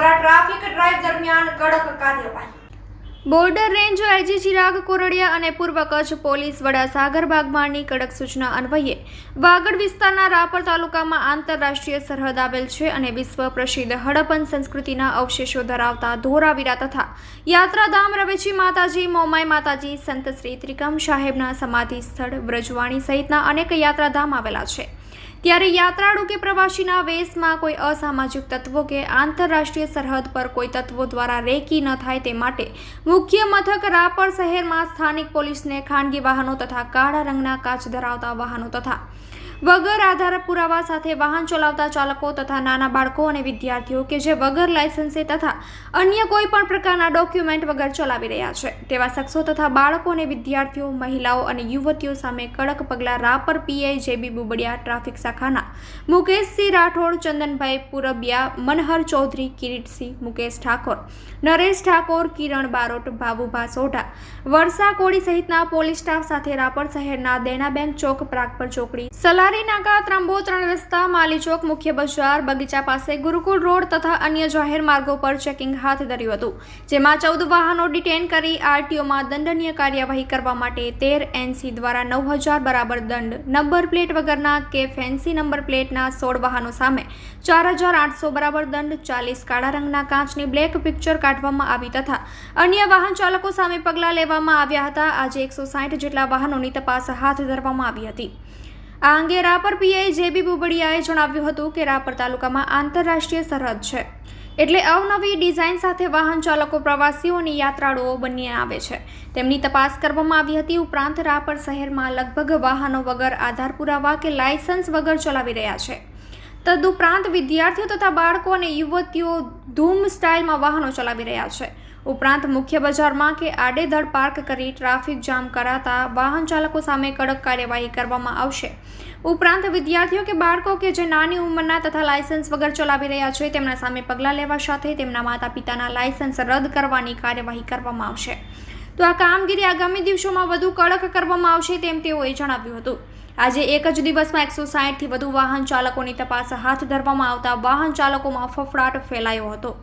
દ્વારા traffic drive દરમિયાન કડક કાર્યવાહી. Border range IG Chirag Kordia અને પૂર્વ કચ્છ પોલીસ વડા સાગર બાગમાની કડક સૂચના અન્વયે વાગડ વિસ્તારના રાપર તાલુકામાં આંતરરાષ્ટ્રીય સરહદ આવેલ છે અને વિશ્વ પ્રસિદ્ધ હડપન સંસ્કૃતિના અવશેષો ધરાવતા ધોરાવીરા તથા યાત્રાધામ રવેચી માતાજી, મોમાઈ માતાજી, સંત શ્રી ત્રિકમ સાહેબના સમાધિ સ્થળ વ્રજવાણી સહિતના અનેક યાત્રાધામ આવેલા છે. ત્યારે યાત્રાળુ કે પ્રવાસીના વેશમાં કોઈ અસામાજિક તત્વો કે આંતરરાષ્ટ્રીય સરહદ પર કોઈ તત્વો દ્વારા રેકી ન થાય તે માટે મુખ્ય મથક રાપર શહેરમાં સ્થાનિક પોલીસને ખાનગી વાહનો તથા કાળા રંગના કાચ ધરાવતા વાહનો તથા વગર આધાર પુરાવા સાથે વાહન ચલાવતા ચાલકો તથા નાના બાળકો અને વિદ્યાર્થીઓ કે જે વગર લાયસન્સે તથા અન્ય કોઈ પણ પ્રકારના ડોક્યુમેન્ટ વગર ચલાવી રહ્યા છે. તેવા શખ્સો તથા બાળકો અને વિદ્યાર્થીઓ, મહિલાઓ અને યુવતીઓ સામે કડક પગલાં Rapar PI JB Bubadia, traffic શાખાના મુકેશસિંહ રાઠોડ, ચંદનભાઈ પુરબિયા, મનહર ચૌધરી, કિરીટસિંહ મુકેશ ઠાકોર, નરેશ ઠાકોર, કિરણ બારોટ ભાવુભા સોઢા વર્ષા કોળી સહિતના પોલીસ સ્ટાફ સાથે રાપર શહેરના દેના બેંક ચોક, પ્રાગપર ચોકડી સલારી નાકા ત્રંબો ત્રણ રસ્તા માલી ચોક મુખ્ય બજાર, બગીચા પાસે ગુરુકુળ રોડ તથા અન્ય જાહેર માર્ગો પર ચેકિંગ હાથ ધર્યું હતું, જેમાં ચૌદ વાહનો ડિટેન કરી આરટીઓમાં દંડનીય કાર્યવાહી કરવા માટે તેર એનસી દ્વારા નવ હજાર બરાબર દંડ, નંબર પ્લેટ વગરના કે ફેન્સી નંબર પ્લેટના સોળ વાહનો સામે ચાર હજાર આઠસો બરાબર દંડ, ચાલીસ કાળા રંગના કાચની બ્લેક પિક્ચર કાઢવામાં આવી તથા અન્ય વાહન ચાલકો સામે પગલાં લેવામાં આવ્યા હતા. આજે એકસો સાઠ જેટલા વાહનોની તપાસ હાથ ધરવામાં આવી હતી. આ અંગે રાપર પીઆઈ જેબી બુબડિયાએ જણાવ્યું હતું કે રાપર તાલુકામાં આંતરરાષ્ટ્રીય સરહદ છે. એટલે અવનવી ડિઝાઇન સાથે વાહન ચાલકો પ્રવાસીઓની યાત્રાળુઓ બંને આવે છે. તેમની તપાસ કરવામાં આવી હતી. ઉપરાંત રાપર શહેરમાં લગભગ વાહનો વગર આધાર પુરાવા કે લાયસન્સ વગર ચલાવી રહ્યા છે. તદુપરાંત વિદ્યાર્થીઓ તથા બાળકો અને યુવતીઓ ધૂમ સ્ટાઇલમાં વાહનો ચલાવી રહ્યા છે. ઉપરાંત મુખ્ય બજારમાં કે આડેધડ પાર્ક કરી ટ્રાફિક જામ કરાતા વાહન ચાલકો સામે કડક કાર્યવાહી કરવામાં આવશે. ઉપરાંત વિદ્યાર્થીઓ કે બાળકો કે જે નાની ઉંમરના તથા લાયસન્સ વગર ચલાવી રહ્યા છે, તેમના સામે પગલાં લેવા સાથે તેમના માતા પિતાના લાયસન્સ રદ કરવાની કાર્યવાહી કરવામાં આવશે. તો આ કામગીરી આગામી દિવસોમાં વધુ કડક કરવામાં આવશે તેમ તેઓએ જણાવ્યું હતું. આજે એક જ દિવસમાં એકસો સાહીઠથી વધુ વાહન ચાલકોની તપાસ હાથ ધરવામાં આવતા વાહન ચાલકોમાં ફફડાટ ફેલાયો હતો.